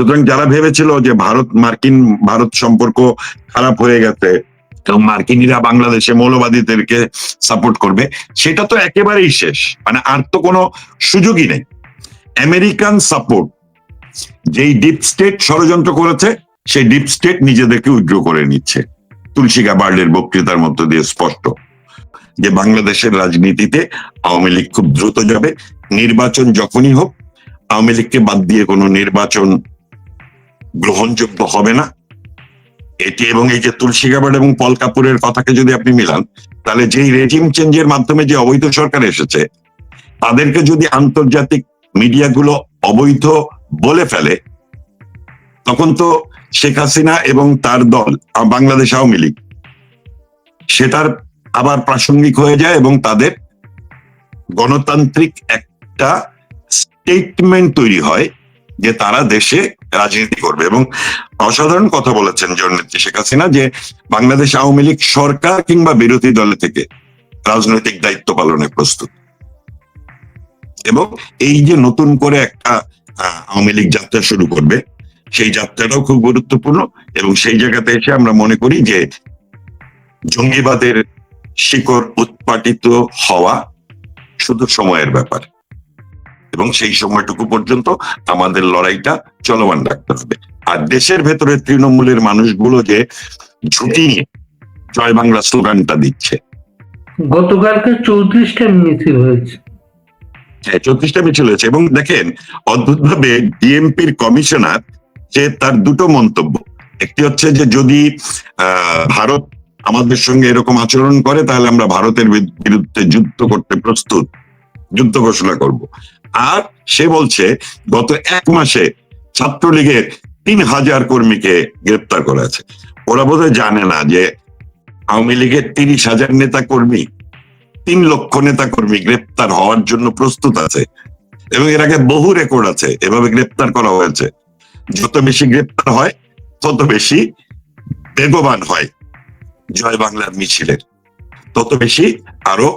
সুতরাং যারা ভেবেছিল যে ভারত মার্কিন, ভারত সম্পর্ক খারাপ হয়ে গেছে, এবং মার্কিনীরা বাংলাদেশে মৌলবাদীদেরকে সাপোর্ট করবে, সেটা তো একেবারেই শেষ। মানে আর তো কোনো সুযোগই নেই। আমেরিকান সাপোর্ট যেই ডিপ স্টেট ষড়যন্ত্র করেছে, সেই ডিপ স্টেট নিজেদেরকে উইড্র করে নিচ্ছে। তুলসী গাবার্ডের বক্তৃতার মধ্য দিয়ে স্পষ্ট যে বাংলাদেশের রাজনীতিতে আওয়ামী লীগ খুব দ্রুত যাবে। নির্বাচন যখনই হোক, আওয়ামী লীগকে বাদ দিয়ে কোনো নির্বাচন গ্রহণযোগ্য হবে না। এটি এবং এই যে তুলসী গাবার্ড এবং পল কাপুরের কথাকে যদি আপনি মিলান, তাহলে যেই রেজিম চেঞ্জের মাধ্যমে যে অবৈধ সরকার এসেছে, তাদেরকে যদি আন্তর্জাতিক মিডিয়াগুলো অবৈধ বলে ফেলে, তখন তো শেখ হাসিনা এবং তার দল বাংলাদেশ আওয়ামী লীগ, সেটার আবার প্রাসঙ্গিক হয়ে যায় এবং তাদের গণতান্ত্রিক একটা স্টেটমেন্ট তৈরি হয় যে তারা দেশে রাজনীতি করবে এবং অসাধারণ কথা বলেছেন জননেত্রী শেখ হাসিনা যে বাংলাদেশ আওয়ামী লীগ সরকার কিংবা বিরোধী দলে থেকে রাজনৈতিক দায়িত্ব পালনে প্রস্তুত। এবং এই যে নতুন করে একটা আওয়ামী লীগ যাত্রা শুরু করবে, সেই যাত্রাটাও খুব গুরুত্বপূর্ণ এবং সেই জায়গাতে এসে আমরা মনে করি যে জঙ্গিবাদের শিকড় উৎপাটিত হওয়া শুধু সময়ের ব্যাপার। এবং সেই সময়টুকু পর্যন্ত আমাদের লড়াইটা চলমান রাখতে হবে। আর দেশের ভেতরে তৃণমূলের মানুষগুলো যে ঝুঁকি নিয়ে জয় বাংলা স্লোগানটা দিচ্ছে। গতকালকে চৌত্রিশটা মিছিল হয়েছে। হ্যাঁ চৌত্রিশটা মিছিল হয়েছে এবং দেখেন অদ্ভুতভাবে ডিএমপির কমিশনার যে তার দুটো মন্তব্য। একটি হচ্ছে যে যদি আহ, ভারত আমাদের সঙ্গে এরকম আচরণ করে তাহলে আমরা ভারতের বিরুদ্ধে যুদ্ধ করতে প্রস্তুত যুদ্ধ ঘোষণা করব। আর সে বলছে, গত এক মাসে ছাত্রলীগের তিন হাজার কর্মীকে গ্রেপ্তার করা আছে ওরা বোধহয় জানে না যে আওয়ামী লীগের তিরিশ হাজার নেতা কর্মী, তিন লক্ষ নেতা কর্মী গ্রেপ্তার হওয়ার জন্য প্রস্তুত আছে এবং এর আগে বহু রেকর্ড আছে এভাবে গ্রেপ্তার করা হয়েছে। যত বেশি গ্রেপ্তার হয়, তত বেশি বেগবান হয় জয় বাংলার মিছিলের। তত বেশি আরও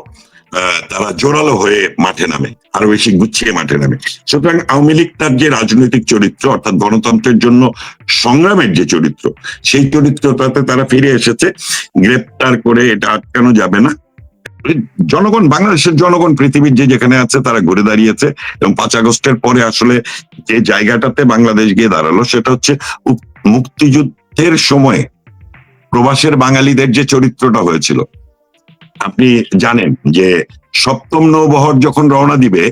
তারা জোরালো হয়ে মাঠে নামে, আরও বেশি গুছিয়ে মাঠে নামে। সুতরাং আওয়ামী লীগ তার যে রাজনৈতিক চরিত্র, অর্থাৎ গণতন্ত্রের জন্য সংগ্রামের যে চরিত্র, সেই চরিত্রটাতে তারা ফিরে এসেছে। গ্রেপ্তার করে এটা আটকানো যাবে না। জনগণ, বাংলাদেশের জনগণ, পৃথিবীর যে যেখানে আছে, তারা ঘুরে দাঁড়িয়েছে। এবং পাঁচ আগস্টের পরে আসলে যে জায়গাটাতে বাংলাদেশ গিয়ে দাঁড়াল, সেটা হচ্ছে মুক্তিযুদ্ধের সময়ে প্রবাসের বাঙালিদের যে চরিত্রটা হয়েছিল আপনি জানেন যে সপ্তম নৌবহর যখন রওনা দিবে,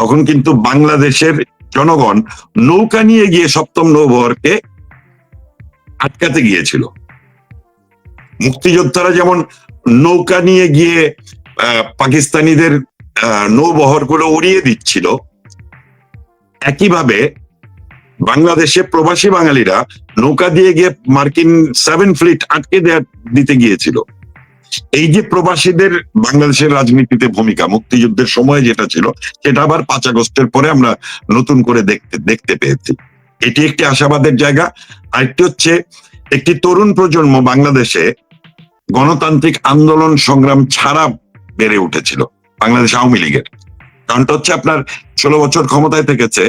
তখন কিন্তু বাংলাদেশের জনগণ নৌকা নিয়ে গিয়ে সপ্তম নৌবহরকে আটকাতে গিয়েছিল। মুক্তিযোদ্ধারা যেমন নৌকা নিয়ে গিয়ে পাকিস্তানিদের নৌবহরগুলো উড়িয়ে দিচ্ছিল, একইভাবে বাংলাদেশে প্রবাসী বাঙালিরা নৌকা দিয়ে গিয়ে মার্কিন সেভেন ফ্লিট আটকে দেয়া, দিতে গিয়েছিল। এই যে প্রবাসীদের বাংলাদেশের রাজনীতিতে ভূমিকা, মুক্তিযুদ্ধের সময় যেটা ছিল, সেটা আবার পাঁচ আগস্টের পরে আমরা নতুন করে দেখতে দেখতে পেয়েছি। এটি একটি আশাবাদের জায়গা। আরেকটি হচ্ছে, একটি তরুণ প্রজন্ম বাংলাদেশে গণতান্ত্রিক আন্দোলন সংগ্রাম ছাড়া বেড়ে উঠেছিল, বাংলাদেশ আওয়ামী লীগের। কারণটা হচ্ছে আপনার ষোলো বছর ক্ষমতায় থেকেছে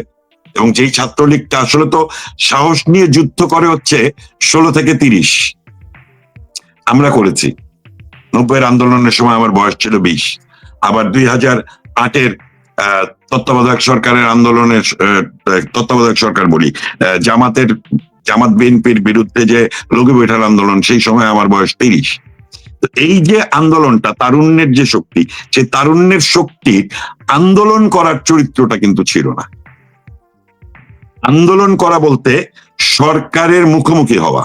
এবং যেই ছাত্রলীগটা আসলে তো সাহস নিয়ে যুদ্ধ করে হচ্ছে ষোলো থেকে তিরিশ। আমরা করেছি। নব্বইয়ের আন্দোলনের সময় আমার বয়স ছিল বিশ। আবার দুই হাজার আটের তত্ত্বাবধায়ক সরকারের আন্দোলনের তত্ত্বাবধায়ক সরকার বলি জামাতের, জামাত বিএনপির বিরুদ্ধে যে লঘু বৈঠার আন্দোলন, সেই সময় আমার বয়স তিরিশ। এই যে আন্দোলনটা, তারুণ্যের যে শক্তি, সেই তারুণ্যের শক্তি আন্দোলন করার চরিত্রটা কিন্তু ছিল না। আন্দোলন করা বলতে সরকারের মুখোমুখি হওয়া,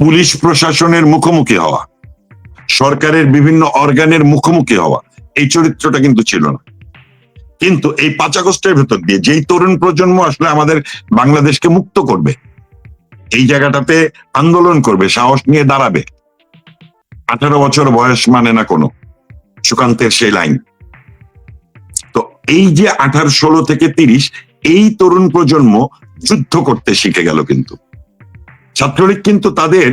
পুলিশ প্রশাসনের মুখোমুখি হওয়া সরকারের বিভিন্ন অর্গানের মুখোমুখি হওয়া, এই চরিত্রটা কিন্তু ছিল না। কিন্তু এই পাঁচ আগস্টের ভেতর দিয়ে যেই তরুণ প্রজন্ম আসলে আমাদের বাংলাদেশকে মুক্ত করবে, এই জায়গাটাতে আন্দোলন করবে, সাহস নিয়ে দাঁড়াবে। আঠারো বছর বয়স মানে না কোনো, সুকান্তের সেই লাইন। তো এই যে আঠারো, ষোলো থেকে তিরিশ, এই তরুণ প্রজন্ম যুদ্ধ করতে শিখে গেল কিন্তু। ছাত্রলীগ কিন্তু তাদের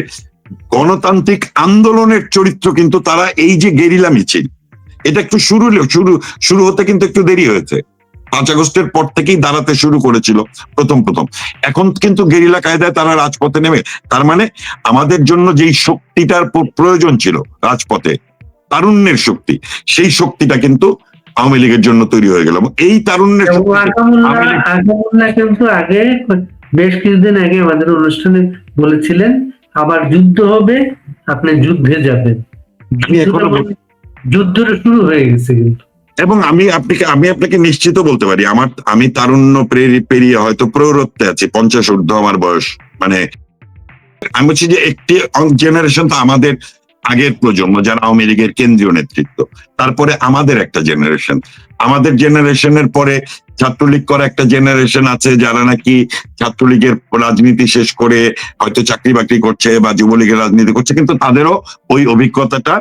গণতান্ত্রিক আন্দোলনের চরিত্র কিন্তু তারা এই যে গেরিলা মিছিল এটা একটু শুরু শুরু শুরু হতে কিন্তু একটু দেরি হয়েছে। পাঁচ আগস্টের পর থেকেই দাঁড়াতে শুরু করেছিল প্রথম প্রথম। এখন কিন্তু গেরিলা কায়দায় তারা রাজপথে নেমে তার মানে আমাদের জন্য যেই শক্তিটার প্রয়োজন ছিল রাজপথে তারুণ্যের শক্তি সেই শক্তিটা কিন্তু আওয়ামী লীগের জন্য তৈরি হয়ে গেল। এই তারুণ্যের কিন্তু আগে বেশ কিছুদিন আগে আমাদের অনুষ্ঠানে বলেছিলেন আবার যুদ্ধ হবে আপনি যুদ্ধে যাবেন। যুদ্ধটা শুরু হয়ে গেছে কিন্তু। এবং আমি আপনাকে আমি আপনাকে নিশ্চিত বলতে পারি আমার আমি তারুণ্য পেরি- পেরিয়ে হয়তো প্রৌরত্বে আছি পঞ্চাশ ঊর্ধ্ব আমার বয়স। মানে আমি বলছি যে একটি জেনারেশন তো আমাদের আগের প্রজন্ম যারা আওয়ামী লীগের কেন্দ্রীয় নেতৃত্ব, তারপরে আমাদের একটা জেনারেশন আমাদের জেনারেশনের পরে ছাত্রলীগ করা একটা জেনারেশন আছে যারা নাকি ছাত্রলীগের রাজনীতি শেষ করে হয়তো চাকরি বাকরি করছে বা যুবলীগের রাজনীতি করছে, কিন্তু তাদেরও ওই অভিজ্ঞতাটা,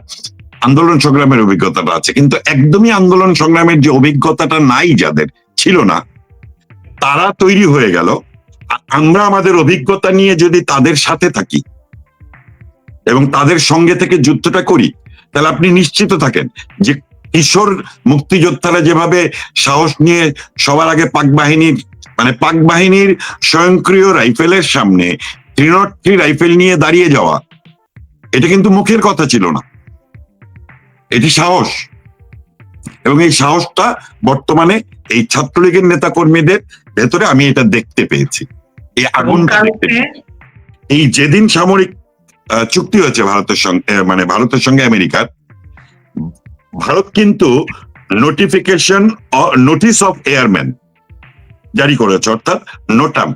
আন্দোলন সংগ্রামের অভিজ্ঞতাটা আছে। কিন্তু একদমই আন্দোলন সংগ্রামের যে অভিজ্ঞতাটা নাই যাদের, ছিল না। তারা তৈরি হয়ে গেল। আমরা আমাদের অভিজ্ঞতা নিয়ে যদি তাদের সাথে থাকি এবং তাদের সঙ্গে থেকে যুদ্ধটা করি তাহলে আপনি নিশ্চিত থাকেন যে কিশোর মুক্তিযোদ্ধারা যেভাবে সাহস নিয়ে সবার আগে পাক বাহিনীর মানে পাক বাহিনীর স্বয়ংক্রিয় রাইফেলের সামনে থ্রি নট থ্রি রাইফেল নিয়ে দাঁড়িয়ে যাওয়া এটা কিন্তু মুখের কথা ছিল না। এটি সাহস। এবং এই সাহসটা বর্তমানে এই ছাত্রলীগের নেতা কর্মীদের ভেতরে আমি এটা দেখতে পেয়েছি। এই আগুনটা দেখতে এই যেদিন সামরিক চুক্তি হয়েছে ভারতের সঙ্গে মানে ভারতের সঙ্গে আমেরিকার। ভারত কিন্তু নোটিফিকেশন নোটিশ অফ এয়ারম্যান জারি করেছে, অর্থাৎ নোটাম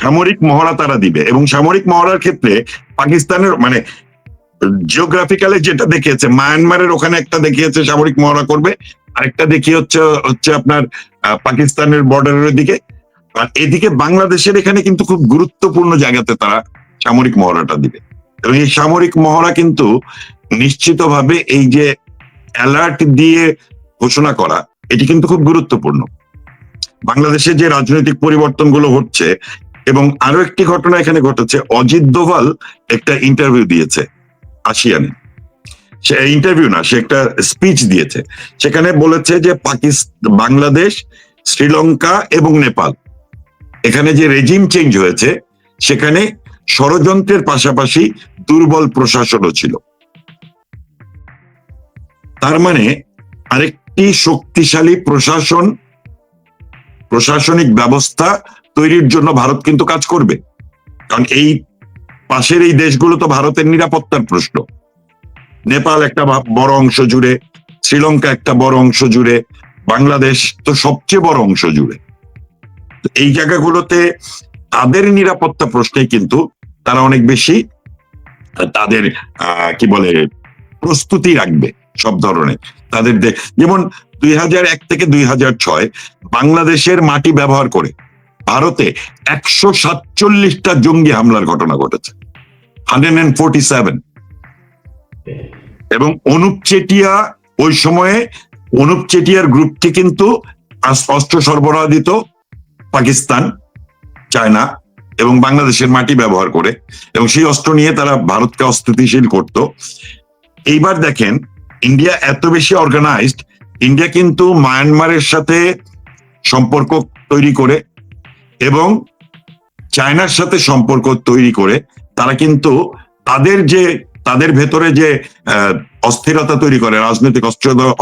সামরিক মহড়া তারা দিবে এবং সামরিক মহড়ার ক্ষেত্রে পাকিস্তানের মানে জিওগ্রাফিক্যালি যেটা দেখিয়েছে মায়ানমারের ওখানে একটা দেখিয়েছে সামরিক মহড়া করবে, আরেকটা দেখিয়ে হচ্ছে হচ্ছে আপনার পাকিস্তানের বর্ডারের দিকে আর এদিকে বাংলাদেশের এখানে কিন্তু খুব গুরুত্বপূর্ণ জায়গাতে তারা সামরিক মহড়াটা দিবে। এবং এই সামরিক মহড়া কিন্তু নিশ্চিতভাবে এই যে অ্যালার্ট দিয়ে ঘোষণা করা, এটি কিন্তু খুব গুরুত্বপূর্ণ। বাংলাদেশে যে রাজনৈতিক পরিবর্তনগুলো হচ্ছে এবং আরও একটি ঘটনা এখানে ঘটেছে, অজিত দোভাল একটা ইন্টারভিউ দিয়েছে আসিয়ানে। সে ইন্টারভিউ না, সে একটা স্পিচ দিয়েছে। সেখানে বলেছে যে পাকিস্তান বাংলাদেশ, শ্রীলঙ্কা এবং নেপাল, এখানে যে রেজিম চেঞ্জ হয়েছে, সেখানে ষড়যন্ত্রের পাশাপাশি দুর্বল প্রশাসনও ছিল। তার মানে আরেকটি শক্তিশালী প্রশাসন, প্রশাসনিক ব্যবস্থা তৈরির জন্য ভারত কিন্তু কাজ করবে। কারণ এই পাশের এই দেশগুলো তো ভারতের নিরাপত্তার প্রশ্ন। নেপাল একটা বড় অংশ জুড়ে, শ্রীলঙ্কা একটা বড় অংশ জুড়ে, বাংলাদেশ তো সবচেয়ে বড় অংশ জুড়ে। এই জায়গাগুলোতে তাদের নিরাপত্তা প্রশ্নে কিন্তু তারা অনেক বেশি, তাদের কি বলে, প্রস্তুতি রাখবে সব ধরনের। তাদের যেমন দুই এক থেকে দুই হাজার ছয় বাংলাদেশের মাটি ব্যবহার করে ভারতে একশো সাতচল্লিশটা জঙ্গি হামলার ঘটনা ঘটেছে। Hundred and forty seven. এবং অনুপ চেটিয়া, ওই সময়ে অনুপ চেটিয়ার গ্রুপটি কিন্তু অস্ত্র সরবরাহ দিত পাকিস্তান। চায়না এবং বাংলাদেশের মাটি ব্যবহার করে এবং সেই অস্ত্র নিয়ে তারা ভারতকে অস্থিতিশীল করত। এইবার দেখেন, ইন্ডিয়া এত বেশি অর্গানাইজড ইন্ডিয়া কিন্তু মায়ানমারের সাথে সম্পর্ক তৈরি করে এবং চায়নার সাথে সম্পর্ক তৈরি করে, তারা কিন্তু তাদের যে, তাদের ভেতরে যে অস্থিরতা তৈরি করে, রাজনৈতিক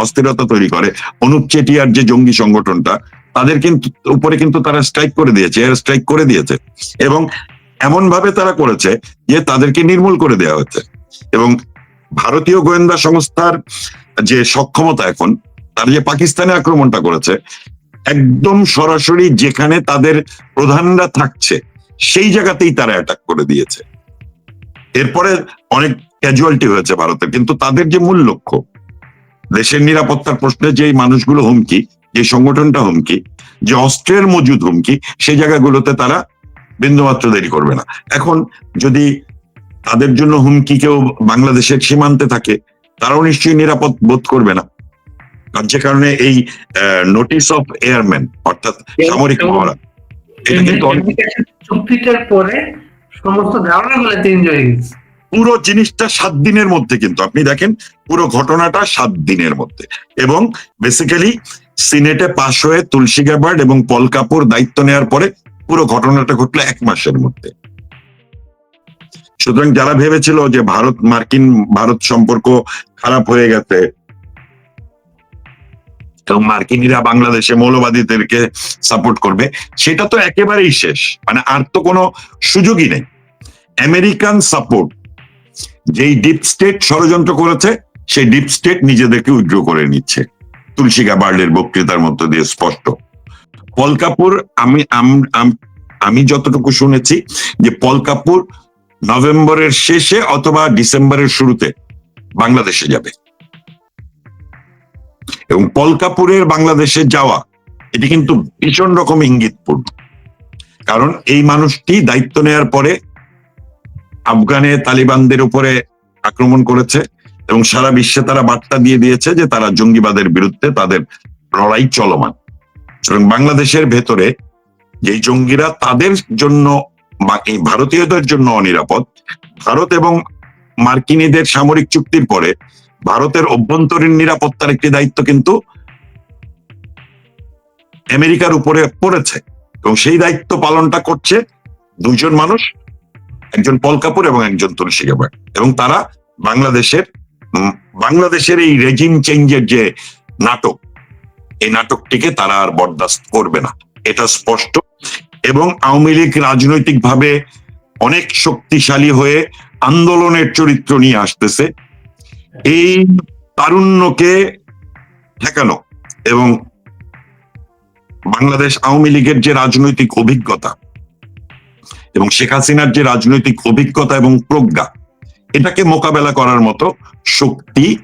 অস্থিরতা তৈরি করে অনুপ চেটিয়ার যে জঙ্গি সংগঠনটা তাদের কিন্তু, উপরে কিন্তু তারা স্ট্রাইক করে দিয়েছে এয়ার স্ট্রাইক করে দিয়েছে। এবং এমন ভাবে তারা করেছে যে তাদেরকে নির্মূল করে দেওয়া হচ্ছে এবং ভারতীয় গোয়েন্দা সংস্থার যে সক্ষমতা এখন, তারা যে পাকিস্তানে আক্রমণটা করেছে, একদম সরাসরি যেখানে তাদের প্রধানরা থাকছে, সেই জায়গাতেই তারা অ্যাটাক করে দিয়েছে। এরপরে অনেক ক্যাজুয়ালিটি হয়েছে ভারতের কিন্তু তাদের যে মূল লক্ষ্য, দেশের নিরাপত্তার প্রশ্নে যে মানুষগুলো হুমকি যে সংগঠনটা হুমকি যে অস্ত্রের মজুদ হুমকি সেই জায়গাগুলোতে তারা বিন্দুমাত্র দেরি করবে না। এখন যদি তাদের জন্য হুমকি কেউ বাংলাদেশের সীমান্তে থাকে তারাও নিশ্চয়ই নিরাপদ বোধ করবে না। আর যে কারণে এই নোটিশ অফ এয়ারম্যান অর্থাৎ সামরিক মহড়া এটা কিন্তু চুক্তিটার পরে সমস্ত ধারণাগুলো চেঞ্জ হয়ে গেছে। পুরো জিনিসটা সাত দিনের মধ্যে কিন্তু আপনি দেখেন পুরো ঘটনাটা সাত দিনের মধ্যে। এবং বেসিক্যালি সিনেটে পাশ হয়ে তুলসী গ্যাবার্ড এবং পল কাপুর দায়িত্ব নেওয়ার পরে পুরো ঘটনাটা ঘটলো এক মাসের মধ্যে। সুতরাং যারা ভেবেছিল যে ভারত, মার্কিন ভারত সম্পর্ক খারাপ হয়ে গেছে, এবং মার্কিনীরা বাংলাদেশে মৌলবাদীদেরকে সাপোর্ট করবে, সেটা তো একেবারেই শেষ। মানে আর তো কোনো সুযোগই নেই। আমেরিকান সাপোর্ট যেই ডিপ স্টেট ষড়যন্ত্র করেছে, সেই ডিপ স্টেট নিজেদেরকে উইথড্র করে নিচ্ছে। তুলসী গাবার্ডের বক্তৃতার মধ্য দিয়ে স্পষ্ট। পল কাপুর আম- আমি যতটুকু শুনেছি যে পল কাপুর নভেম্বরের শেষে অথবা ডিসেম্বরের শুরুতে বাংলাদেশে যাবে। এবং পল কাপুরের বাংলাদেশে যাওয়া, এটি কিন্তু ভীষণ রকম ইঙ্গিতপূর্ণ। কারণ এই মানুষটি দায়িত্ব নেয়ার পরে আফগানে তালিবানদের উপরে আক্রমণ করেছে এবং সারা বিশ্বে তারা বার্তা দিয়ে দিয়েছে যে তারা জঙ্গিবাদের বিরুদ্ধে তাদের লড়াই চলমান। সুতরাং বাংলাদেশের ভেতরে যেই জঙ্গিরা তাদের জন্য ভারতীয়দের জন্য অনিরাপদ, ভারত এবং মার্কিনীদের সামরিক চুক্তির পরে ভারতের অভ্যন্তরীণ নিরাপত্তার একটি দায়িত্ব কিন্তু আমেরিকার উপরে পড়েছে এবং সেই দায়িত্ব পালনটা করছে দুইজন মানুষ, একজন পল কাপুর এবং একজন তুলসী গেবার এবং তারা বাংলাদেশের বাংলাদেশের এই রেজিম চেঞ্জের যে নাটক, এই নাটকটিকে তারা আর বরদাস্ত করবে না। এটা স্পষ্ট এবং আওয়ামী লীগ রাজনৈতিকভাবে অনেক শক্তিশালী হয়ে আন্দোলনের চরিত্র নিয়ে আসতেছে। এই তারুণ্যকে ঠেকানো এবং বাংলাদেশ আওয়ামী লীগের যে রাজনৈতিক অভিজ্ঞতা এবং শেখ হাসিনার যে রাজনৈতিক অভিজ্ঞতা এবং প্রজ্ঞা এটাকে মোকাবেলা করার মতো শক্তি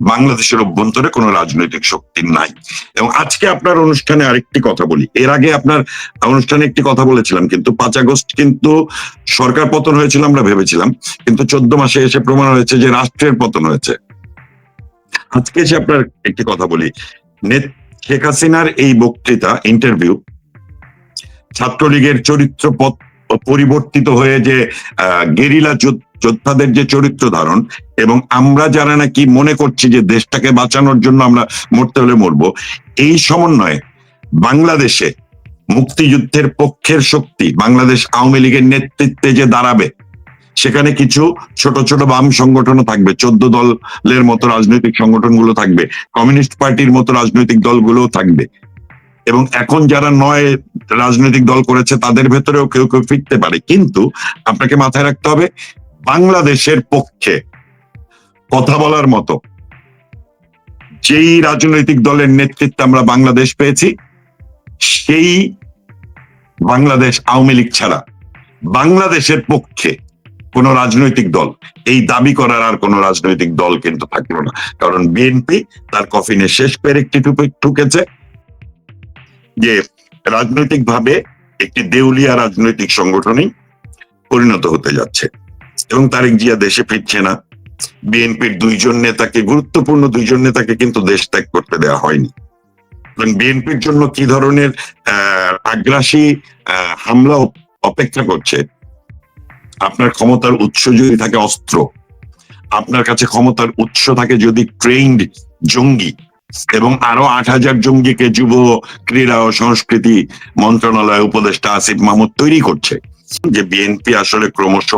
বাংলাদেশের অভ্যন্তরে কোনো রাজনৈতিক শক্তি নাই। এবং আজকে আপনার অনুষ্ঠানে আরেকটি কথা বলি। এর আগে আপনার অনুষ্ঠানে একটি কথা বলেছিলাম, কিন্তু পাঁচ আগস্ট কিন্তু সরকার পতন হয়েছিল আমরা ভেবেছিলাম, কিন্তু চোদ্দ মাসে এসে প্রমাণ হয়েছে যে রাষ্ট্রের পতন হয়েছে। আজকে এসে আপনার একটি কথা বলি। শেখ হাসিনার এই বক্তৃতা ইন্টারভিউ ছাত্রলীগের চরিত্র পরিবর্তিত হয়ে যে গেরিলা যোদ্ধ- যোদ্ধাদের যে চরিত্র ধারণ এবং আমরা যারা নাকি মনে করছি যে দেশটাকে বাঁচানোর জন্য আমরা মরতে হলে মরবো, এই সমন্বয়ে বাংলাদেশে মুক্তিযুদ্ধের পক্ষের শক্তি বাংলাদেশ আওয়ামী লীগের নেতৃত্বে যে দাঁড়াবে, সেখানে কিছু ছোট ছোট বাম সংগঠনও থাকবে, চোদ্দ দলের মতো রাজনৈতিক সংগঠনগুলো থাকবে, কমিউনিস্ট পার্টির মতো রাজনৈতিক দলগুলোও থাকবে। এবং এখন যারা নয় রাজনৈতিক দল করেছে, তাদের ভেতরেও কেউ কেউ ফিরতে পারে। কিন্তু আপনাকে মাথায় রাখতে হবে বাংলাদেশের পক্ষে কথা বলার মতো যেই রাজনৈতিক দলের নেতৃত্বে আমরা বাংলাদেশ পেয়েছি, সেই বাংলাদেশ আওয়ামী লীগ ছাড়া বাংলাদেশের পক্ষে কোন রাজনৈতিক দল, এই দাবি করার আর কোন রাজনৈতিক দল কিন্তু থাকল না। কারণ বিএনপি তার কফিনে শেষ পের একটি ঠুকেছে যে রাজনৈতিক ভাবে একটি দেউলিয়া রাজনৈতিক সংগঠনই পরিণত হতে যাচ্ছে। এবং তারেক জিয়া দেশে ফিরছে না। বিএনপির দুইজন নেতাকে, গুরুত্বপূর্ণ দুইজন নেতাকে কিন্তু দেশ ত্যাগ করতে দেওয়া হয়নি। বিএনপির জন্য কি ধরনের আগ্রাসী হামলা অপেক্ষা করছে? আপনার ক্ষমতার উৎস যদি থাকে অস্ত্র। আপনার কাছে ক্ষমতার উৎস থাকে যদি ট্রেন্ড জঙ্গি। এবং আরও আট হাজার জঙ্গিকে যুব ক্রীড়া ও সংস্কৃতি মন্ত্রণালয় উপদেষ্টা আসিফ মাহমুদ তৈরি করছে। যে বিএনপি আসলে ক্রমশ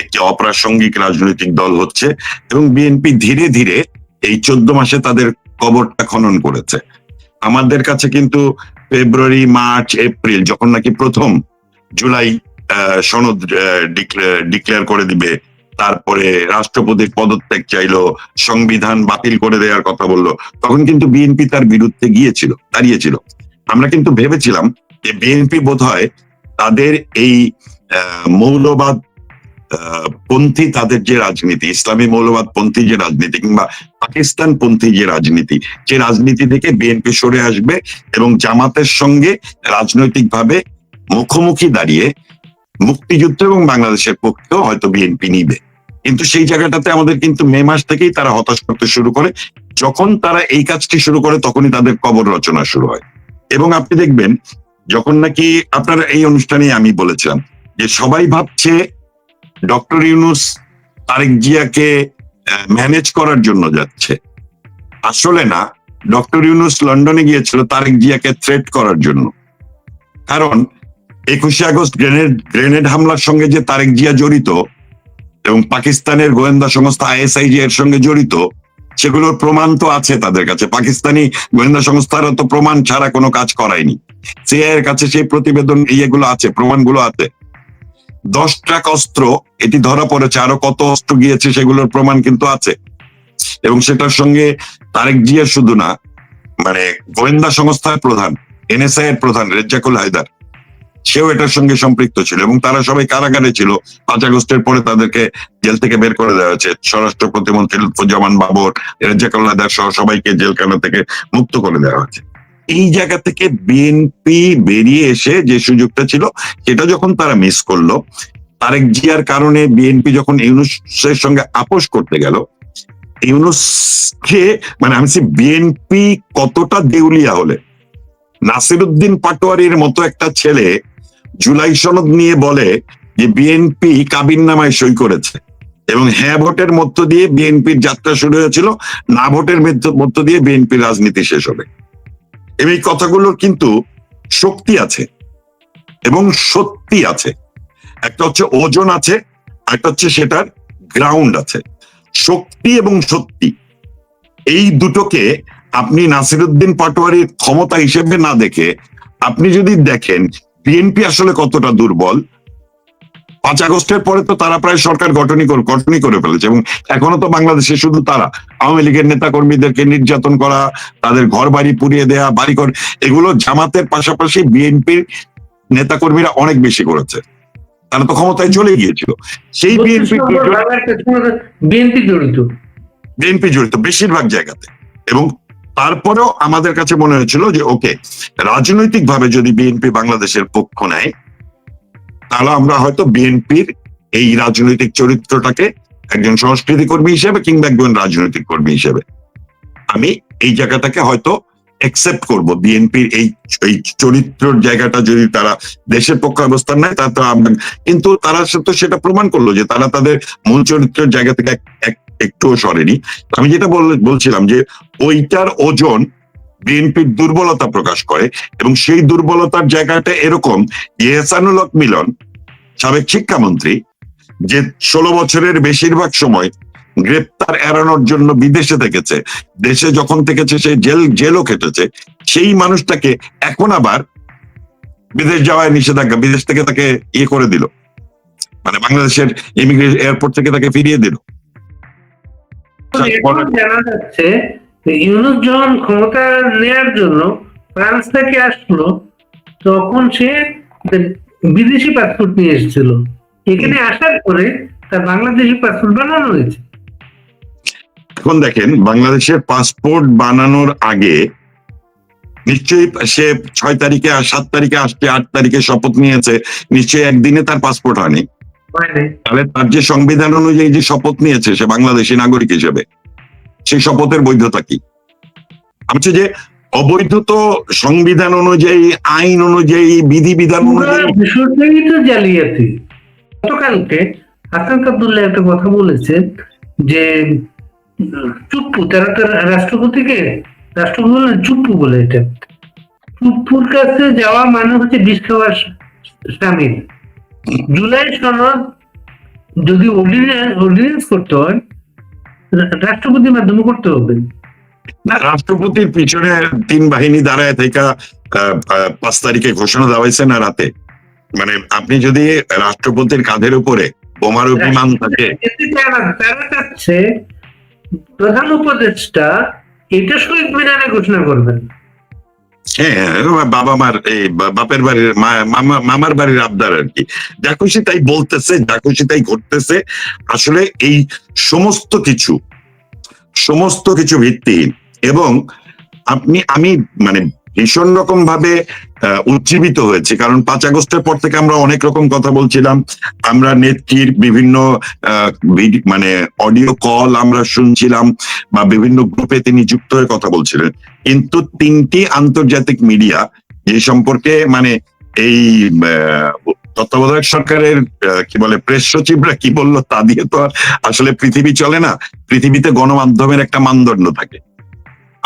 একটি অপ্রাসঙ্গিক রাজনৈতিক দল হচ্ছে এবং বিএনপি ধীরে ধীরে এই চোদ্দ মাসে তাদের কবরটা খনন করেছে। আমাদের কাছে কিন্তু ফেব্রুয়ারি, মার্চ, এপ্রিল যখন নাকি প্রথম জুলাই সনদ ডিক্লেয়ার করে দিবে, তারপরে রাষ্ট্রপতির পদত্যাগ চাইলো, সংবিধান বাতিল করে দেওয়ার কথা বলল, তখন কিন্তু বিএনপি তার বিরুদ্ধে গিয়েছিল, দাঁড়িয়েছিল। আমরা কিন্তু ভেবেছিলাম যে বিএনপি বোধ হয় তাদের এই মৌলবাদ পন্থী তাদের যে রাজনীতি, ইসলামী মৌলবাদ পন্থী যে রাজনীতি কিংবা পাকিস্তান পন্থী যে রাজনীতি যে রাজনীতি থেকে বিএনপি সরে আসবে এবং জামাতের সঙ্গে রাজনৈতিকভাবে মুখোমুখি দাঁড়িয়ে মুক্তিযুদ্ধ এবং বাংলাদেশের পক্ষেও হয়তো বিএনপি নিবে। কিন্তু সেই জায়গাটাতে আমাদের কিন্তু মে মাস থেকেই তারা হতাশ করতে শুরু করে। যখন তারা এই কাজটি শুরু করে, তখনই তাদের কবর রচনা শুরু হয়। এবং আপনি দেখবেন যখন নাকি আপনার এই অনুষ্ঠানে আমি বলেছিলাম যে সবাই ভাবছে ডক্টর ইউনুস তারেক জিয়াকে ম্যানেজ করার জন্য যাচ্ছে। আসলে না, ডক্টর ইউনুস লন্ডনে গিয়েছিল তারেক জিয়াকে থ্রেট করার জন্য। কারণ একুশে আগস্ট গ্রেনেড গ্রেনেড হামলার সঙ্গে যে তারেক জিয়া জড়িত এবং পাকিস্তানের গোয়েন্দা সংস্থা আইএসআইজি এর সঙ্গে জড়িত সেগুলোর প্রমাণ তো আছে তাদের কাছে। পাকিস্তানি গোয়েন্দা সংস্থারা তো প্রমাণ ছাড়া কোনো কাজ করায়নি। সিআই এর কাছে সেই প্রতিবেদন ইয়েগুলো আছে, প্রমাণগুলো আছে। দশ ট্রাক অস্ত্র, এটি ধরা পড়েছে, আরও কত অস্ত্র গিয়েছে সেগুলোর প্রমাণ কিন্তু আছে। এবং সেটার সঙ্গে তারেক জিয়া শুধু না মানে গোয়েন্দা সংস্থার প্রধান এনএসআই এর প্রধান রেজ্জাকুল হায়দার। সেও এটার সঙ্গে সম্পৃক্ত ছিল এবং তারা সবাই কারাগারে ছিল। পাঁচ আগস্টের পরে তাদেরকে জেল থেকে বের করে দেওয়া হয়েছে। স্বরাষ্ট্র প্রতিমন্ত্রী লুৎফুজ্জামান বাবর হায়দার সহ সবাইকে জেলখানা থেকে মুক্ত করে দেওয়া হয়েছে। এই জায়গা থেকে বিএনপি বেরিয়ে এসে যে সুযোগটা ছিল, সেটা যখন তারা মিস করল, তারেক জিয়ার কারণে বিএনপি যখন ইউনুসের সঙ্গে আপোষ করতে গেল, ইউনুসকে মানে আমি বিএনপি কতটা দেউলিয়া হলে? নাসিরুদ্দিন পাটোয়ারির মতো একটা ছেলে জুলাই সনদ নিয়ে বলে যে বিএনপি কাবিন নামায় সই করেছে। এবং হ্যাঁ ভোটের মধ্য দিয়ে বিএনপির যাত্রা শুরু হয়েছিল, না ভোটের মধ্য- দিয়ে বিএনপির রাজনীতি শেষ হবে। এই কথাগুলোর কিন্তু শক্তি আছে এবং সত্যি আছে। একটা হচ্ছে ওজন আছে একটা হচ্ছে সেটার গ্রাউন্ড আছে। শক্তি এবং সত্যি, এই দুটোকে আপনি নাসিরুদ্দিন পাটোয়ারির ক্ষমতা হিসেবে না দেখে আপনি যদি দেখেন বিএনপি আসলে কতটা দুর্বল? পাঁচ আগস্টের পরে তো তারা প্রায় সরকার গঠনই করে গঠনই করে ফেলেছে এবং এখনও তো বাংলাদেশে শুধু তারা। আওয়ামী লীগের নেতা কর্মীদেরকে নির্যাতন করা তাদের ঘর বাড়ি পুড়িয়ে দেয়া বাড়ি ঘর এগুলো জামাতের পাশাপাশি বিএনপির নেতা কর্মীরা অনেক বেশি করেছে। তারা তো ক্ষমতায় চলে গিয়েছিল। সেই বিএনপি বিএনপি জড়িত বিএনপি জড়িত বেশিরভাগ জায়গাতে এবং তারপরেও আমাদের কাছে মনে হয়েছিল যে, ওকে রাজনৈতিক ভাবে যদি বিএনপি বাংলাদেশের পক্ষ নেয়, তাহলে আমরা হয়তো বিএনপির এই রাজনৈতিক চরিত্রটাকে একজন সংস্কৃতি কর্মী হিসেবে কিংবা একজন রাজনৈতিক কর্মী হিসেবে। আমি এই জায়গাটাকে হয়তো একসেপ্ট করব। বিএনপির এই এই চরিত্রের জায়গাটা যদি তারা দেশের পক্ষে অবস্থান নেয়, তা, তো আমরা কিন্তু তারা তো সেটা প্রমাণ করল যে তারা তাদের মূল চরিত্রের জায়গা থেকে এক- একটুও সরেনি। আমি যেটা বল- বলছিলাম যে, ওইটার ওজন বিএনপির দুর্বলতা প্রকাশ করে এবং সেই দুর্বলতার জায়গাটা এরকম যে এহসানুল হক মিলন, সাবেক শিক্ষামন্ত্রী, যে ষোলো বছরের বেশিরভাগ সময় গ্রেপ্তার এড়ানোর জন্য বিদেশে থেকেছে, দেশে যখন থেকেছে সে জেল, জেলও কেটেছে সেই মানুষটাকে এখন আবার বিদেশ যাওয়ায় নিষেধাজ্ঞা, বিদেশ থেকে তাকে ইয়ে করে দিল। মানে বাংলাদেশের ইমিগ্রেশন এয়ারপোর্ট থেকে তাকে ফিরিয়ে দিল। জানা যাচ্ছে ইউনুস যখন ক্ষমতা নেয়ার জন্য ফ্রান্স থেকে আসলো তখন সে বিদেশি পাসপোর্ট নিয়ে এসেছিল। এখানে আসার পরে তার বাংলাদেশি পাসপোর্ট বানানো হয়েছে। এখন দেখেন বাংলাদেশের পাসপোর্ট বানানোর আগে নিশ্চয়ই সে ছয় তারিখে আর সাত তারিখে আসছে আট তারিখে শপথ নিয়েছে নিশ্চয়ই একদিনে তার পাসপোর্ট হয়নি। তাহলে তার যে সংবিধান অনুযায়ী যে শপথ নিয়েছে সে বাংলাদেশী নাগরিক হিসেবে সেই শপথের বৈধতা কি? আমি যে অবৈধ তো সংবিধান অনুযায়ী আইন অনুযায়ী বিধিবিধান অনুযায়ী বিষয়টাই তো জালিয়াতি। গতকালকে হাসান আব্দুল্লাহ একটা কথা বলেছে যে চুপ্পু তারা তো রাষ্ট্রপতিকে রাষ্ট্রপতি বললেন চুপ্পু বলে এটা। চুপ্পুর কাছে যাওয়া মানে হচ্ছে খাওয়ার সামিল জুলাই সনদ যদি অর্ডিনেন্স করতে হয় রাষ্ট্রপতির মাধ্যমে করতে হবে। না রাষ্ট্রপতির পিছনে তিন বাহিনী দাঁড়ায় থেকে পাঁচ তারিখে ঘোষণা দেওয়া হয়েছে না রাতে? মানে আপনি যদি রাষ্ট্রপতির কাঁধের উপরে বোমারু বিমান থাকে তারা তারা চাচ্ছে প্রধান উপদেষ্টা এটা শহীদ মিনারে ঘোষণা করবেন। হ্যাঁ বাবা মার এই বাপের বাড়ির মামার বাড়ির আবদার আর কি। যা খুশি তাই বলতেছে, যা খুশি তাই ঘটতেছে। আসলে এই সমস্ত কিছু সমস্ত কিছু ভিত্তিহীন। এবং আপনি, আমি মানে ভীষণ রকম ভাবে উজ্জীবিত হয়েছে। কারণ পাঁচ আগস্টের পর থেকে আমরা অনেক রকম কথা বলছিলাম। আমরা নেত্রীর বিভিন্ন মানে অডিও কল আমরা শুনছিলাম বা বিভিন্ন গ্রুপে তিনি যুক্ত হয়ে কথা বলছিলেন। কিন্তু তিনটি আন্তর্জাতিক মিডিয়া যে সম্পর্কে মানে এই তত্ত্বাবধায়ক সরকারের কি বলে প্রেস সচিবরা কি বলল তা দিয়ে তো আসলে পৃথিবী চলে না। পৃথিবীতে গণমাধ্যমের একটা মানদণ্ড থাকে।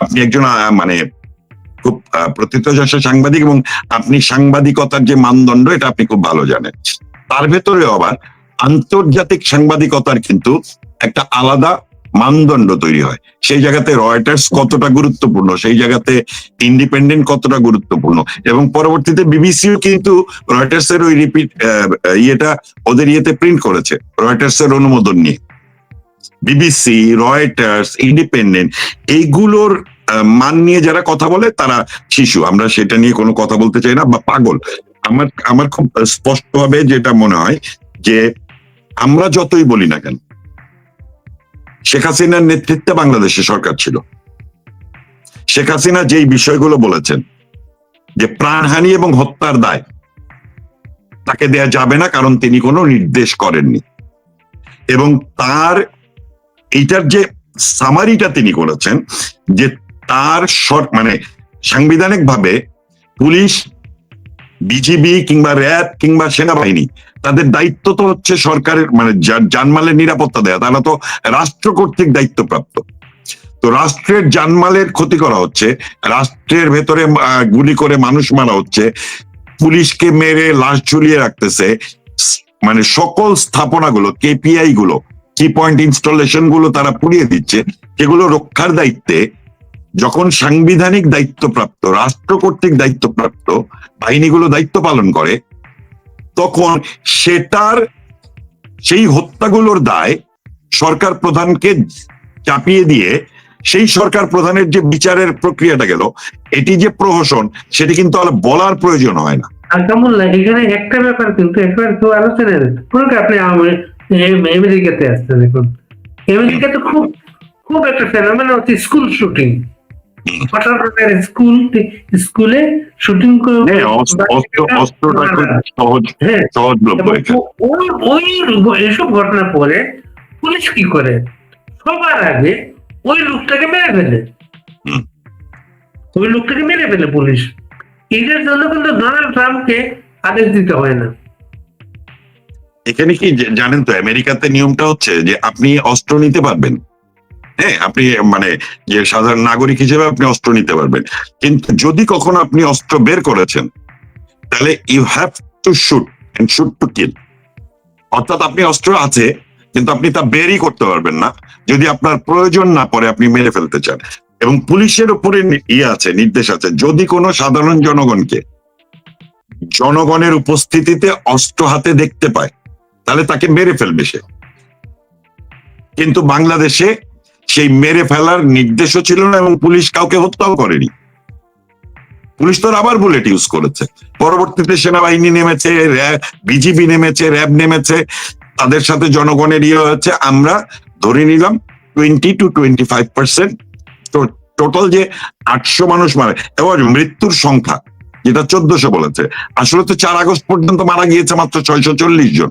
আপনি একজন মানে খুব প্রথিতযশা সাংবাদিক এবং আপনি সাংবাদিকতার যে মানদণ্ড, এটা আপনি খুব ভালো জানেন। তার ভেতরে আবার আন্তর্জাতিক সাংবাদিকতার কিন্তু একটা আলাদা মানদণ্ড তৈরি হয়। সেই জায়গাতে রয়টার্স কতটা গুরুত্বপূর্ণ, সেই জায়গাতে ইন্ডিপেন্ডেন্ট কতটা গুরুত্বপূর্ণ এবং পরবর্তীতে বিবিসিও কিন্তু রয়টার্স এর ওই রিপিট ইয়েটা ওদের ইয়েতে প্রিন্ট করেছে রয়টার্স এর অনুমোদন নিয়ে। বিবিসি, রয়টার্স, ইন্ডিপেন্ডেন্ট, এইগুলোর মান নিয়ে যারা কথা বলে, তারা শিশু। আমরা সেটা নিয়ে কোনো কথা বলতে চাই না বা পাগল। আমার আমার খুব স্পষ্ট ভাবে যেটা মনে হয় যে, আমরা যতই বলি না কেন, শেখ হাসিনার নেতৃত্বে বাংলাদেশে সরকার ছিল। শেখ হাসিনা যেই বিষয়গুলো বলেছেন, যে প্রাণহানি এবং হত্যার দায়, তাকে দেয়া যাবে না কারণ তিনি কোনো নির্দেশ করেননি। এবং তার, এইটার যে সামারিটা তিনি করেছেন, যে তার সর- মানে সাংবিধানিক ভাবে পুলিশ বিজিবি কিংবা র্যাব কিংবা সেনাবাহিনী, তাদের দায়িত্ব তো হচ্ছে সরকারের মানে জানমালের নিরাপত্তা দেয়া। তারা তো রাষ্ট্র কর্তৃক দায়িত্বপ্রাপ্ত। তো রাষ্ট্রের জানমালের ক্ষতি করা হচ্ছে, রাষ্ট্রের ভেতরে গুলি করে মানুষ মারা হচ্ছে, পুলিশকে মেরে লাশ ঝুলিয়ে রাখতেছে মানে সকল স্থাপনাগুলো কেপিআই গুলো কি পয়েন্ট ইনস্টলেশনগুলো তারা পুড়িয়ে দিচ্ছে যেগুলো রক্ষার দায়িত্বে যখন সাংবিধানিক দায়িত্বপ্রাপ্ত, রাষ্ট্র কর্তৃক দায়িত্বপ্রাপ্ত বাহিনীগুলো দায়িত্ব পালন করে, তখন সেটার, সেই হত্যাগুলোর দায় সরকার প্রধানকে চাপিয়ে দিয়ে সেই সরকার প্রধানের যে বিচারের প্রক্রিয়াটা গেল, এটি যে প্রহসন, সেটি কিন্তু আর বলার প্রয়োজন হয় না। আকামুল্লাহ এখানে একটা ব্যাপার কিন্তু একবার আলোচনা আপনি আমেরিকাতে আসছেন এখন আমেরিকাতে খুব খুব একটা ফেনোমেন হচ্ছে স্কুল শুটিং স্কুল স্কুলে শুটিং করে ওই এসব ঘটনা পরে পুলিশ কি করে? সবার আগে ওই লোকটাকে মেরে ফেলে। ওই লোকটাকে মেরে ফেলে পুলিশ। এটার জন্য কিন্তু ডোনাল্ড ট্রাম্পকে আদেশ দিতে হয় না। এখানে কি জানেন তো আমেরিকাতে নিয়মটা হচ্ছে যে আপনি অস্ত্র নিতে পারবেন হ্যাঁ আপনি মানে যে সাধারণ নাগরিক হিসেবে আপনি অস্ত্র নিতে পারবেন। কিন্তু যদি কখনো আপনি অস্ত্র বের করেছেন, তাহলে you have to shoot and shoot to kill অর্থাৎ আপনি অস্ত্র আছে, কিন্তু আপনি তা বেরই করতে পারবেন না। যদি আপনার প্রয়োজন না পড়ে, আপনি মেরে ফেলতে চান। এবং পুলিশের উপরে ইয়ে আছে, নির্দেশ আছে, যদি কোনো সাধারণ জনগণকে জনগণের উপস্থিতিতে অস্ত্র হাতে দেখতে পায়, তাহলে তাকে মেরে ফেলবে সে। কিন্তু বাংলাদেশে সেই মেরে ফেলার নির্দেশও ছিল না এবং পুলিশ কাউকে হত্যাও করেনি। পুলিশ তো আবার বুলেট ইউজ করেছে। পরবর্তীতে সেনাবাহিনী নেমেছে বিজিবি নেমেছে, র্যাব নেমেছে। তাদের সাথে জনগণের ইয়ে হয়েছে। আমরা ধরে নিলাম twenty two twenty five percent total যে আটশো মানুষ মারে এবং মৃত্যুর সংখ্যা, যেটা চোদ্দশো বলেছে। আসলে তো চার আগস্ট পর্যন্ত মারা গিয়েছে মাত্র ছয়শো চল্লিশ জন।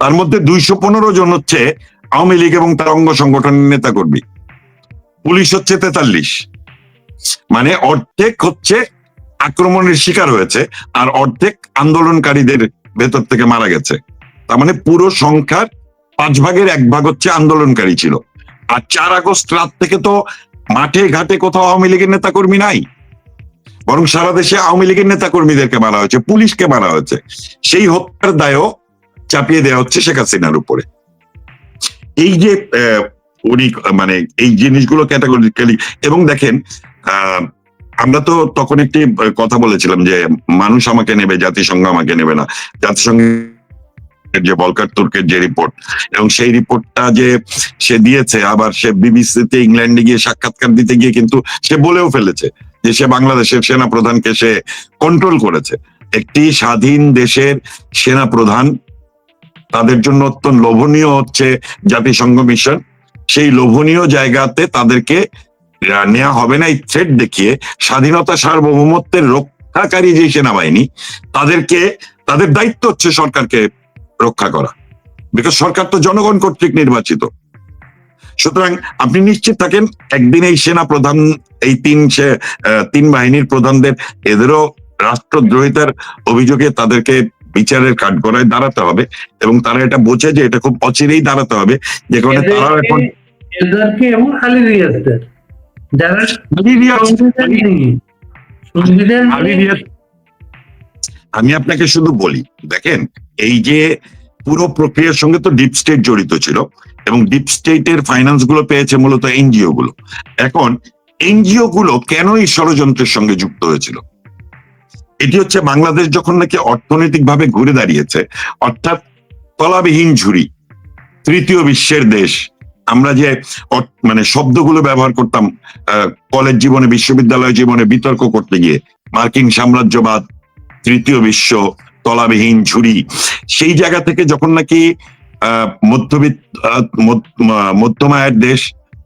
তার মধ্যে দুইশো পনেরো জন হচ্ছে আওয়ামী লীগ এবং তার অঙ্গ সংগঠনের নেতা কর্মী পুলিশ হচ্ছে তেতাল্লিশ। মানে অর্ধেক হচ্ছে আক্রমণের শিকার হয়েছে আর অর্ধেক আন্দোলনকারীদের ভেতর থেকে মারা গেছে। তার মানে পুরো সংখ্যার পাঁচ ভাগের এক ভাগ হচ্ছে আন্দোলনকারী ছিল। আর চার আগস্ট রাত থেকে তো মাঠে ঘাটে কোথাও আওয়ামী লীগের নেতা কর্মী নাই। বরং সারা দেশে আওয়ামী লীগের নেতা কর্মীদেরকে মারা হয়েছে, পুলিশকে মারা হয়েছে। সেই হত্যার দায়ও চাপিয়ে দেওয়া হচ্ছে শেখ হাসিনার উপরে। এই যে উনি মানে এই জিনিসগুলো ক্যাটাগরিক্যালি এবং দেখেন আমরা তো তখন একটি কথা বলেছিলাম যে মানুষ আমাকে নেবে, জাতিসংঘ আমাকে নেবে না। জাতিসংঘের যে বলকার তুর্কের যে রিপোর্ট এবং সেই রিপোর্টটা যে সে দিয়েছে, আবার সে বিবিসিতে ইংল্যান্ডে গিয়ে সাক্ষাৎকার দিতে গিয়ে কিন্তু সে বলেও ফেলেছে যে সে বাংলাদেশের সেনা প্রধানকে সে কন্ট্রোল করেছে। একটি স্বাধীন দেশের সেনা প্রধান তাদের জন্য অত্যন্ত লোভনীয় হচ্ছে জাতিসংঘ মিশন। সেই লোভনীয় জায়গাতে তাদেরকে নেওয়া হবে না, এই থ্রেট দেখিয়ে স্বাধীনতা সার্বভৌমত্বের রক্ষাকারী যে সেনাবাহিনী, তাদেরকে, তাদের দায়িত্ব হচ্ছে সরকারকে রক্ষা করা। বিকজ সরকার তো জনগণ কর্তৃক নির্বাচিত। সুতরাং আপনি নিশ্চিত থাকেন, একদিন এই সেনা প্রধান, এই তিন তিন বাহিনীর প্রধানদের, এদেরও রাষ্ট্রদ্রোহিতার অভিযোগে তাদেরকে বিচারের কাঠগড়ায় দাঁড়াতে হবে এবং তারা এটা বোঝে যে এটা খুব অচিরেই দাঁড়াতে হবে যে কারণে তারাও এখন এদেরকে এবং রিয়াজদের যারা আমি আপনাকে শুধু বলি দেখেন এই যে পুরো প্রক্রিয়ার সঙ্গে তো ডিপ স্টেট জড়িত ছিল এবং ডিপ স্টেটের ফাইন্যান্সগুলো পেয়েছে মূলত এনজিও গুলো। এখন এনজিও গুলো কেন এই ষড়যন্ত্রের সঙ্গে যুক্ত হয়েছিল? এটি হচ্ছে বাংলাদেশ যখন নাকি অর্থনৈতিক ভাবে ঘুরে দাঁড়িয়েছে, অর্থাৎ তলাবিহীন ঝুড়ি, তৃতীয় বিশ্বের দেশ। আমরা যে মানে শব্দগুলো ব্যবহার করতাম কলেজ জীবনে, বিশ্ববিদ্যালয় জীবনে বিতর্ক করতে গিয়ে, মার্কিন সাম্রাজ্যবাদ, তৃতীয় বিশ্ব, তলাবিহীন ঝুড়ি, সেই জায়গা থেকে যখন নাকি মধ্যবিত্ত মধ্যম আয়ের দেশ,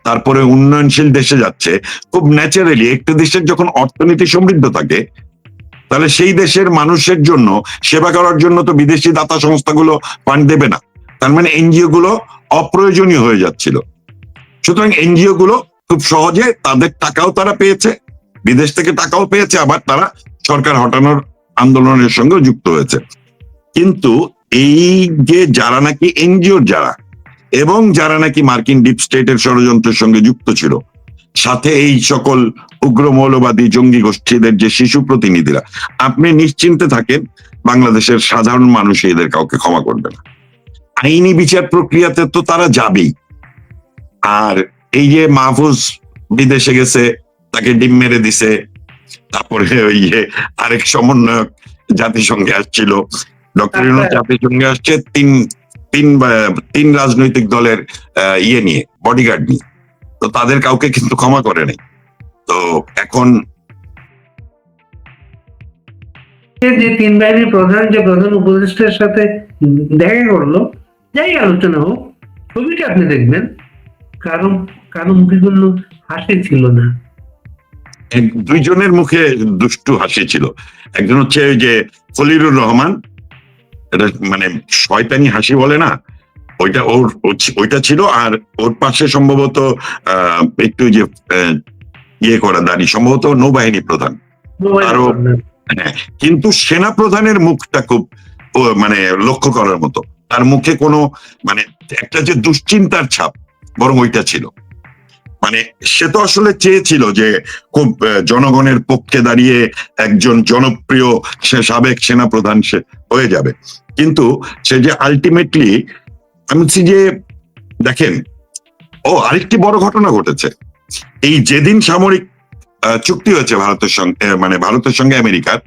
তারপরে উন্নয়নশীল দেশে যাচ্ছে, খুব ন্যাচারালি একটা দেশের যখন অর্থনীতি সমৃদ্ধ থাকে তাহলে সেই দেশের মানুষের জন্য, সেবা করার জন্য তো বিদেশি দাতা সংস্থাগুলো ফান্ড দেবে না। তার মানে এনজিও গুলো অপ্রয়োজনীয় হয়ে যাচ্ছিল। সুতরাং এনজিও গুলো খুব সহজে তাদের টাকাও তারা পেয়েছে, বিদেশ থেকে টাকাও পেয়েছে, আবার তারা সরকার হটানোর আন্দোলনের সঙ্গে যুক্ত হয়েছে। কিন্তু এই যে যারা নাকি এনজিওর যারা, এবং যারা নাকি মার্কিন ডিপ স্টেটের ষড়যন্ত্রের সঙ্গে যুক্ত ছিল সাথে এই সকল উগ্র মৌলবাদী জঙ্গি গোষ্ঠীদের যে শিশু প্রতিনিধিরা আপনি নিশ্চিন্তে থাকেন বাংলাদেশের সাধারণ মানুষ এদের কাউকে ক্ষমা করবে না। আইনি বিচার প্রক্রিয়াতে তো তারা যাবেই। আর এই যে মাহফুজ বিদেশে গেছে তাকে ডিম মেরে দিছে তারপরে ওই যে আরেক সমন্বয়ক জাতিসংঘে আসছিল ডক্টর জাতিসংঘে আসছে তিন তিন তিন রাজনৈতিক দলের ইয়ে নিয়ে বডিগার্ড নিয়ে। তো তাদের কাউকে কিন্তু ক্ষমা করে নাই। তো এখন যে তিন বাহিনীর প্রধান যে প্রধান উপদেষ্টার সাথে দেখা করল যাই আলোচনা হোক ছবিটা আপনি দেখবেন কারও কারও মুখে কোনো হাসি ছিল না। দুইজনের মুখে দুষ্টু হাসি ছিল। একজন হচ্ছে ওই যে খলিলুর রহমান এটা মানে শয়তানি হাসি বলে না ওইটা ওর ওইটা ছিল আর ওর পাশে সম্ভবত একটু যে ইয়ে করা দাঁড়ি সম্ভবত নৌবাহিনী প্রধান। আরো- হ্যাঁ। কিন্তু সেনা প্রধানের মুখটা খুব মানে লক্ষ্য করার মতো। তার মুখে কোনো মানে একটা যে দুশ্চিন্তার ছাপ বরং ওইটা ছিল। মানে সে তো আসলে চেয়েছিল যে খুব জনগণের পক্ষে দাঁড়িয়ে একজন জনপ্রিয় সে সাবেক সেনা প্রধান সে হয়ে যাবে। কিন্তু সে যে আলটিমেটলি আমি বলছি যে, দেখেন, ও, আরেকটি বড় ঘটনা ঘটেছে। এই যেদিন সামরিক চুক্তি হয়েছে ভারতের সঙ্গে মানে ভারতের সঙ্গে আমেরিকার